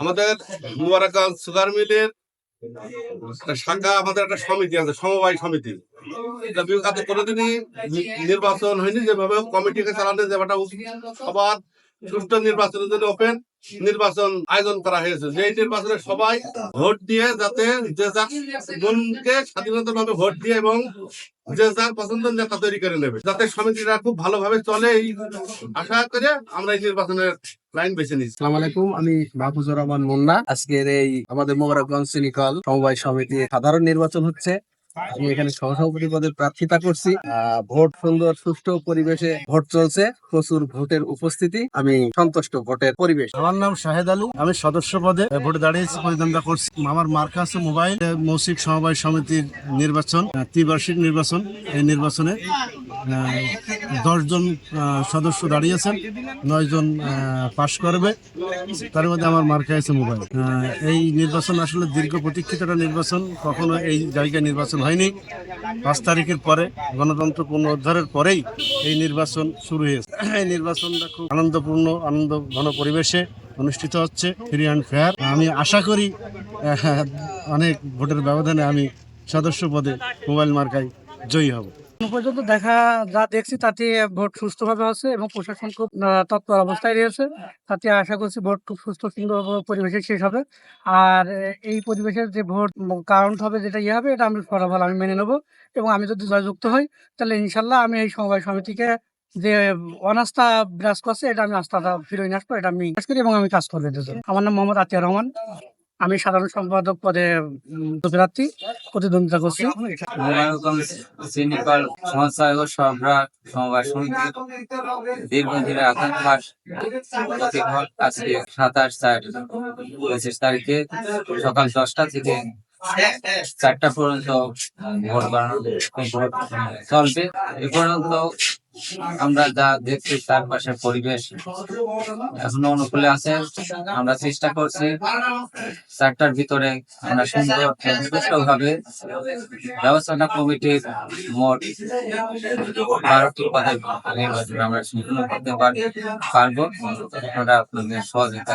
আমাদের মুবারাকাল সুগার মিলের শাখা, আমাদের একটা সমিতি আছে, সমবায় সমিতি। কোনোদিনই নির্বাচন হয়নি, যেভাবে কমিটিকে চালানো যেটা উচিত সবার সুষ্ঠু নির্বাচনের জন্য ওপেন নির্বাচন আয়োজন করা হয়েছে। যে নির্বাচনে সবাই ভোট দিয়ে যাতে যে যার মনকে স্বাধীনতা ভাবে ভোট দিয়ে এবং যে যার পছন্দের নেতা তৈরি করে নেবে, যাতে সমিতিটা খুব ভালোভাবে চলে এই আশা করে আমরা এই নির্বাচনের আমি আজকের এই আমাদের মোবারকগঞ্জ সিনিকল সমবায় সমিতির সাধারণ নির্বাচন হচ্ছে। আমি এখানে সহসভাপতি পদে প্রার্থিতা করছি। ভোট সুন্দর, সুষ্ঠু পরিবেশে ভোট চলছে। প্রচুর ভোটের উপস্থিতি। আমি সন্তুষ্ট ভোটের পরিবেশ। আমার নাম শাহেদ আলু। আমি সদস্য পদে ভোটে দাঁড়িয়েছি, প্রতিদ্বন্দ্বিতা করছি। আমার মার্কা আছে মোবাইল মৌসিক সমবায় সমিতির নির্বাচন ত্রিবার্ষিক নির্বাচন, এই নির্বাচনে দশজন সদস্য দাঁড়িয়েছেন নয় জন পাশ করবে। তার মধ্যে আমার মার্কা আছে মোবাইল। এই নির্বাচন আসলে দীর্ঘ প্রতীক্ষিত নির্বাচন, কখনো এই জায়গায় নির্বাচন হয়নি। পাঁচ তারিখের পরে, গণতন্ত্র পুনরুদ্ধারের পরেই এই নির্বাচন শুরু হয়েছে। এই নির্বাচনটা খুব আনন্দপূর্ণ, আনন্দ ঘন পরিবেশে অনুষ্ঠিত হচ্ছে ফ্রি অ্যান্ড ফেয়ার আমি আশা করি অনেক ভোটের ব্যবধানে আমি সদস্য পদে মোবাইল মার্কায় জয়ী হব। পর্যন্ত দেখা যা দেখছি তাতে ভোট সুস্থভাবে হচ্ছে এবং প্রশাসন খুব তৎপর অবস্থায় রয়েছে। তাতে আশা করছি ভোট খুব সুস্থ, সুন্দর পরিবেশে শেষ হবে। আর এই পরিবেশের যে ভোট কাউন্ট হবে যেটা ইয়ে হবে, এটা আমি ফলাফল আমি মেনে নেব এবং আমি যদি জয়যুক্ত হই, তাহলে ইনশাল্লাহ আমি এই সমবায় সমিতিকে যে অনাস্থা বিরাজ করছে, এটা আমি আস্থাটা ফিরে নিয়ে আসব, এটা আমি করি এবং আমি কাজ করব আমার নাম মোহাম্মদ আতিয়ার রহমান। আমি সাধারণ সম্পাদক পদে প্রার্থী প্রতিদ্বন্দ্বিতা করছি। শ্রীনিপাল সিন্ডিকাল সহসহায়ক সমবায় সমিতি দীর্ঘদিনের আকাঙ্ক্ষা আজকে সাতাশ চার পঁচিশ তারিখে সকাল দশটা থেকে চারটা পর্যন্ত বাড়ানো ভোট চলবে। এ পর্যন্ত আমরা যা দেখছি চারপাশের পরিবেশ এখনও অনুকূলে আছে। আমরা চেষ্টা করছি চারটার ভিতরে আমরা সুন্দর ভাবে ব্যবস্থাপনা কমিটির মোট বারোটি পদের আমরা সম্পূর্ণ করতে পারব। আপনারা আপনাদের সহযোগিতা।